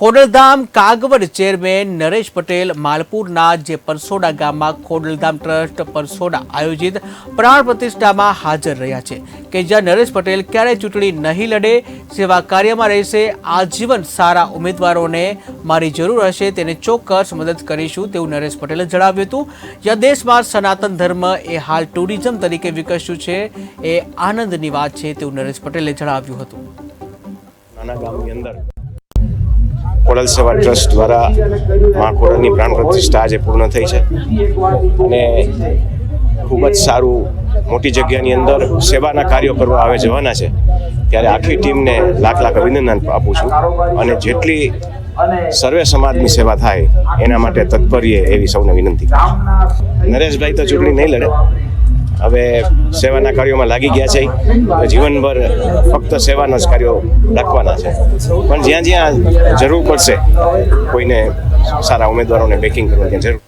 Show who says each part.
Speaker 1: Khodaldham Kagvad chairman Naresh Patel માલપુરના જે પરસોડા ગામમાં ખોડલધામ ટ્રસ્ટ પરસોડા આયોજિત પ્રાણ પ્રતિષ્ઠામાં હાજર રહ્યા છે કે જ્યાં નરેશ પટેલ ક્યારેય ચૂંટણી નહીં લડે, સેવા કાર્યમાં રહેશે, આજીવન સારા ઉમેદવારોને મારી જરૂર હશે તેને ચોક્કસ મદદ કરીશું તેવું નરેશ પટેલે જણાવ્યું હતું. જ્યાં દેશમાં સનાતન ધર્મ એ હાલ ટુરિઝમ તરીકે વિકસ્યું છે, એ આનંદની વાત છે તેવું નરેશ પટેલે જણાવ્યું હતું.
Speaker 2: ગામની અંદર ખોડલ સેવા ટ્રસ્ટ દ્વારા મા પ્રાણ પ્રતિષ્ઠા આજે પૂર્ણ થઈ છે. અને ખૂબ જ સારું મોટી જગ્યાની અંદર સેવાના કાર્યો કરવા આવે જવાના છે. ત્યારે આખી ટીમને લાખ લાખ અભિનંદન આપું છું. અને જેટલી સર્વે સમાજની સેવા થાય, એના માટે તત્પર્ય એવી સૌને વિનંતી નરેશભાઈ તો ચૂંટણી નહીં લડે. હવે સેવાના કાર્યોમાં લાગી ગયા છે. જીવનભર ફક્ત સેવાના જ કાર્યો રાખવાના છે. પણ જ્યાં જ્યાં જરૂર પડશે કોઈને સારા ઉમેદવારોને બેકિંગ કરવાની જરૂર